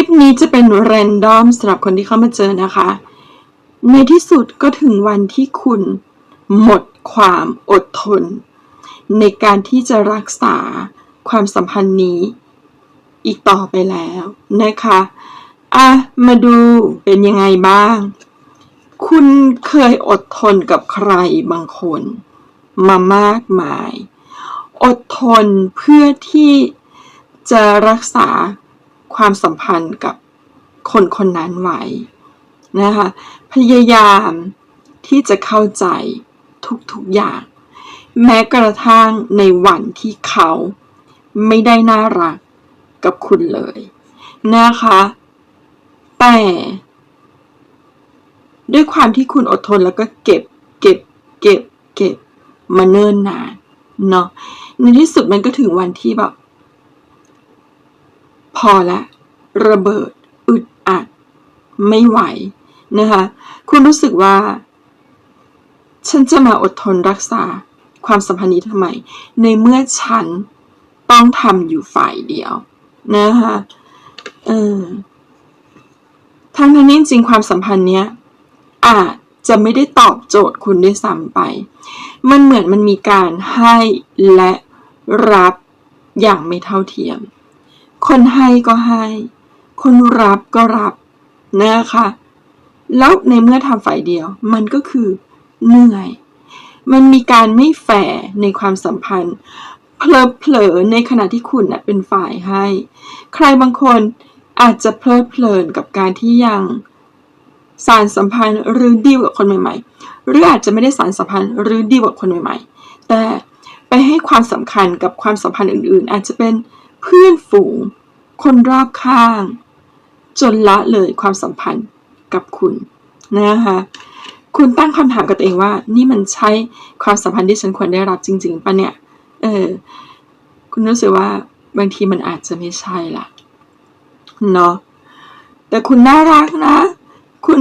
ลิปนี้จะเป็นแรนดอมสำหรับคนที่เข้ามาเจอนะคะ ในที่สุดก็ถึงวันที่คุณหมดความอดทน ในการที่จะรักษาความสัมพันธ์นี้ อีกต่อไปแล้วนะคะอะมาดูเป็นยังไงบ้าง คุณเคยอดทนกับใครบางคน มามากมาย อดทนเพื่อที่จะรักษา ความสัมพันธ์กับคนคนนั้นไว้นะคะ พยายามที่จะเข้าใจทุกๆอย่าง แม้กระทั่งในวันที่เขาไม่ได้น่ารักกับคุณเลยนะคะ แต่ ด้วยความที่คุณอดทนแล้วก็เก็บ เก็บ เก็บ เก็บมาเนิ่นนานเนาะในที่สุดมันก็ถึงวันที่แบบ พอละ ระเบิด อึดอัด ไม่ไหวนะคะ คุณรู้สึกว่า ฉันจะมาอดทนรักษาความสัมพันธ์นี้ทำไม ในเมื่อฉันต้องทำอยู่ฝ่ายเดียวนะคะเออทั้งนั้นจริงความสัมพันธ์เนี้ยอาจจะไม่ได้ตอบโจทย์คุณด้วยซ้ำไป มันเหมือนมันมีการให้และรับอย่างไม่เท่าเทียม คนให้ก็ให้ คนรับก็รับนะคะ แล้วในเมื่อทำฝ่ายเดียว มันก็คือเหนื่อย มันมีการไม่แฝงในความสัมพันธ์ เพลอเผลอในขณะที่คุณน่ะเป็นฝ่ายให้ ใครบางคนอาจจะเพลิดเพลินกับการที่ยังสารสัมพันธ์หรือดีลกับคนใหม่ ๆ หรืออาจจะไม่ได้สารสัมพันธ์หรือดีลกับคนใหม่ ๆ แต่ไปให้ความสำคัญกับความสัมพันธ์อื่น ๆ อาจจะเป็นเพื่อนฝูง คนรอบข้าง จนละเลยความสัมพันธ์กับคุณนะคะคุณตั้งคำถามกับตัวเองว่า นี่มันใช่ความสัมพันธ์ที่ฉันควรได้รับจริง ๆปะเนี่ย เออ คุณรู้สึกว่าบางทีมันอาจจะไม่ใช่ละเนาะแต่คุณน่ารักนะ คุณ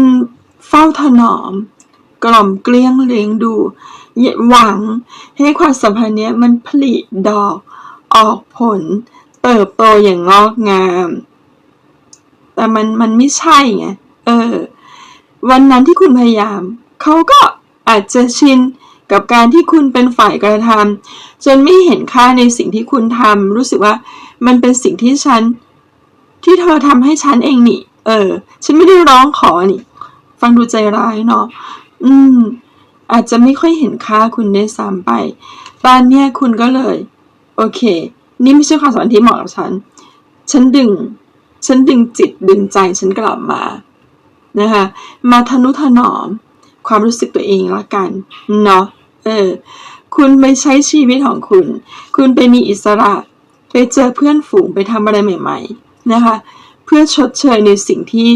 เฝ้าถนอม กล่อมเกลี้ยงเลี้ยงดูหวังให้ความสัมพันธ์เนี้ยมันผลิดอกออกผล เติบโตอย่างงอกงาม แต่มันมันไม่ใช่ไง เออ วันนั้นที่คุณพยายาม เขาก็อาจจะชินกับการที่คุณเป็นฝ่ายกระทำจนไม่เห็นค่าในสิ่งที่คุณทำรู้สึกว่า มันเป็นสิ่งที่ฉัน ที่เธอทำให้ฉันเองนี่ เออ ฉันไม่ได้ร้องขอนี่ ฟังดูใจร้ายเนาะอืม อาจจะไม่ค่อยเห็นค่าคุณได้ซ้ำไปตอนเนี้ยคุณก็เลย โอเค นี่ไม่ใช่ความสัมพันธ์ที่เหมาะกับฉัน ฉันดึง ฉันดึงจิตดึงใจฉันกลับมานะคะ มาทนุถนอม ความรู้สึกตัวเองละกันเนาะเออ คุณไปใช้ชีวิตของคุณ คุณไปมีอิสระ ไปเจอเพื่อนฝูงไปทำอะไรใหม่ ๆ นะคะ เพื่อชดเชยในสิ่งที่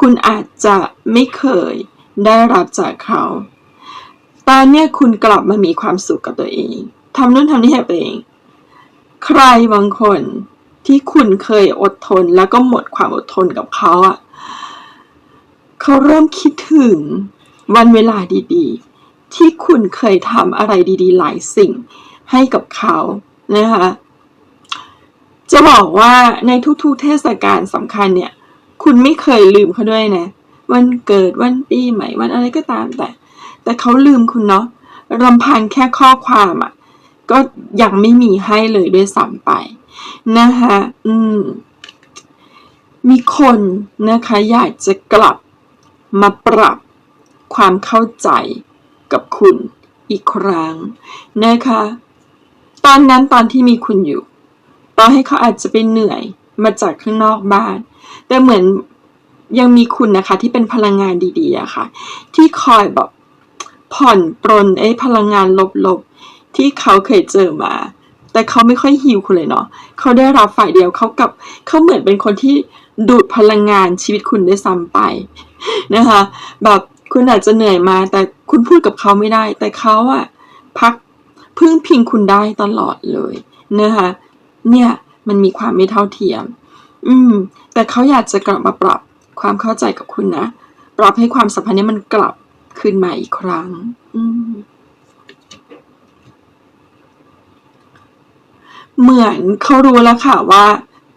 คุณอาจจะไม่เคยได้รับจากเขา ตอนเนี้ยคุณกลับมามีความสุขกับตัวเองทำนู่นทำนี่ให้ตัวเอง ใครบางคนที่คุณเคยอดทนแล้วก็หมดความอดทนกับเขาอะเขาเริ่มคิดถึงวันเวลาดีๆ ที่คุณเคยทำอะไรดีๆ หลายสิ่งให้กับเขานะคะจะบอกว่าในทุกๆเทศกาลสำคัญเนี่ย คุณไม่เคยลืมเขาด้วยนะ วันเกิดวันปีใหม่วันอะไรก็ตามแต่ แต่เขาลืมคุณเนาะรำพังแค่ข้อความอะ่ะ ก็ยังไม่มีให้เลยด้วยซ้ำไปนะคะอืมมีคนนะคะอยากจะกลับมาปรับความเข้าใจกับคุณอีกครั้งนะคะ ตอนนั้นตอนที่มีคุณอยู่ต่อให้เขาอาจจะเป็นเหนื่อยมาจากข้างนอกบ้าน แต่เหมือนยังมีคุณนะคะที่เป็นพลังงานดีๆอะค่ะ ที่คอยแบบผ่อนปรนไอ้พลังงานลบๆ ที่เขาเคยเจอมา แต่เขาไม่ค่อยฮิวคุณเลยเนาะเขาได้รับฝ่ายเดียวเขากับเขาเหมือนเป็นคนที่ดูดพลังงานชีวิตคุณได้ซ้ำไปนะคะ แบบคุณอาจจะเหนื่อยมา แต่คุณพูดกับเขาไม่ได้ แต่เขาอะพักพึ่งพิงคุณได้ตลอดเลยนะคะเนี่ยมันมีความไม่เท่าเทียม อืม แต่เขาอยากจะกลับมาปรับความเข้าใจกับคุณนะ ปรับให้ความสัมพันธ์นี้มันกลับคืนมาอีกครั้ง อืม เหมือนเขารู้แล้วค่ะว่า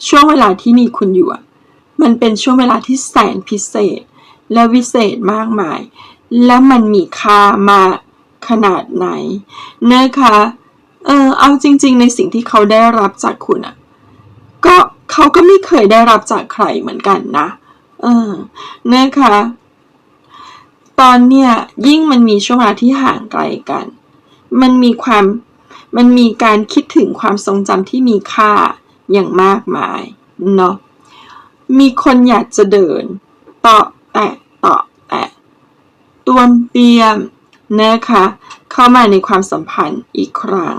ช่วงเวลาที่มีคุณอยู่มันเป็นช่วงเวลาที่แสนพิเศษ และวิเศษมากมาย และมันมีค่ามากขนาดไหนนะคะเออเอาจริง ๆ ในสิ่งที่เขาได้รับจากคุณอะก็เขาก็ไม่เคยได้รับจากใครเหมือนกันนะ เออนะคะ ตอนเนี้ยยิ่งมันมีช่วงเวลาที่ห่างไกลกัน มันมีความ มันมีการคิดถึงความทรงจำที่มีค่าอย่างมากมายเนาะมีคนอยากจะเดินต่อแตะต่อแตะตวนเตียมนะคะเข้ามาในความสัมพันธ์อีกครั้ง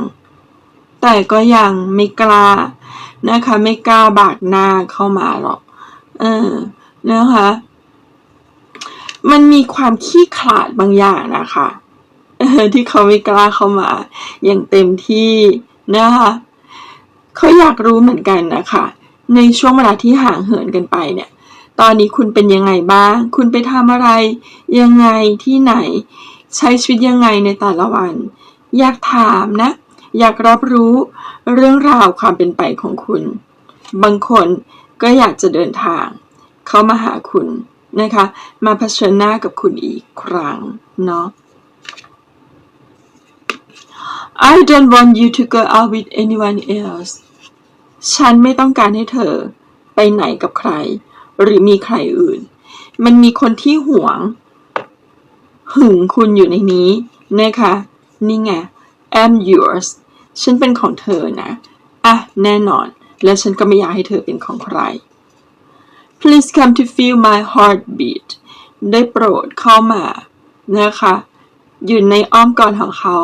แต่ก็ยังไม่กล้านะคะไม่กล้าบากหน้าเข้ามาหรอกเออนะคะมันมีความขี้ขลาดบางอย่างนะคะ ที่เขาไม่กล้าเข้ามา อย่างเต็มที่นะคะเขาอยากรู้เหมือนกันนะคะ ในช่วงเวลาที่ห่างเหินกันไปเนี่ย ตอนนี้คุณเป็นยังไงบ้าง คุณไปทำอะไร ยังไงที่ไหน ใช้ชีวิตยังไงในแต่ละวัน อยากถามนะ อยากรับรู้เรื่องราวความเป็นไปของคุณ บางคนก็อยากจะเดินทาง เข้ามาหาคุณนะคะ มาเผชิญหน้ากับคุณอีกครั้งเนาะ I don't want you to go out with anyone else ฉันไม่ต้องการให้เธอ ไปไหนกับใคร หรือมีใครอื่น มันมีคนที่หวง หึงคุณอยู่ในนี้นะคะ นี่ไง I'm yours ฉันเป็นของเธอนะ อะ แน่นอน และฉันก็ไม่อยากให้เธอเป็นของใคร Please come to feel my heartbeat ได้โปรดเข้ามานะคะ อยู่ในอ้อมกอดของเขา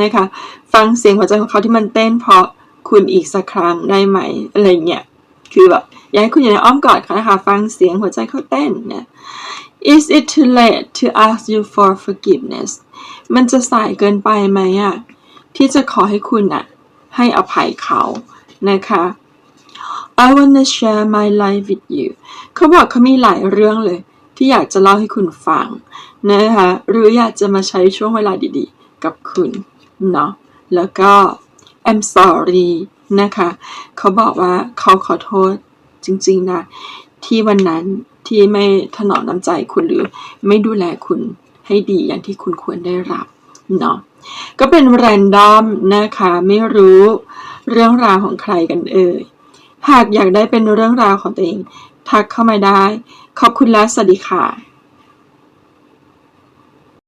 นะคะ ฟังเสียงหัวใจของเขาที่มันเต้นเพราะคุณอีกสักครั้งได้ไหมอะไรเงี้ยคือแบบอยากให้คุณอยู่ในอ้อมกอดเขานะคะ ฟังเสียงหัวใจเขาเต้นเนี่ย Is it too late to ask you for forgiveness มันจะสายเกินไปไหมอะที่จะขอให้คุณอะให้อภัยเขานะคะ I wanna share my life with you เขาบอกเขามีหลายเรื่องเลย ที่อยากจะเล่าให้คุณฟังนะคะหรืออยากจะมาใช้ช่วงเวลาดีๆ กับคุณ เนาะแล้วก็ I'm sorry นะคะ เขาบอกว่าเขาขอโทษจริงๆนะ ที่วันนั้นที่ไม่ถนอมน้ำใจคุณหรือไม่ดูแลคุณให้ดีอย่างที่คุณควรได้รับเนาะก็เป็นแรนดอมนะคะ ไม่รู้เรื่องราวของใครกันเอ่ย หากอยากได้เป็นเรื่องราวของตัวเอง ทักเข้ามาได้ ขอบคุณและสวัสดีค่ะ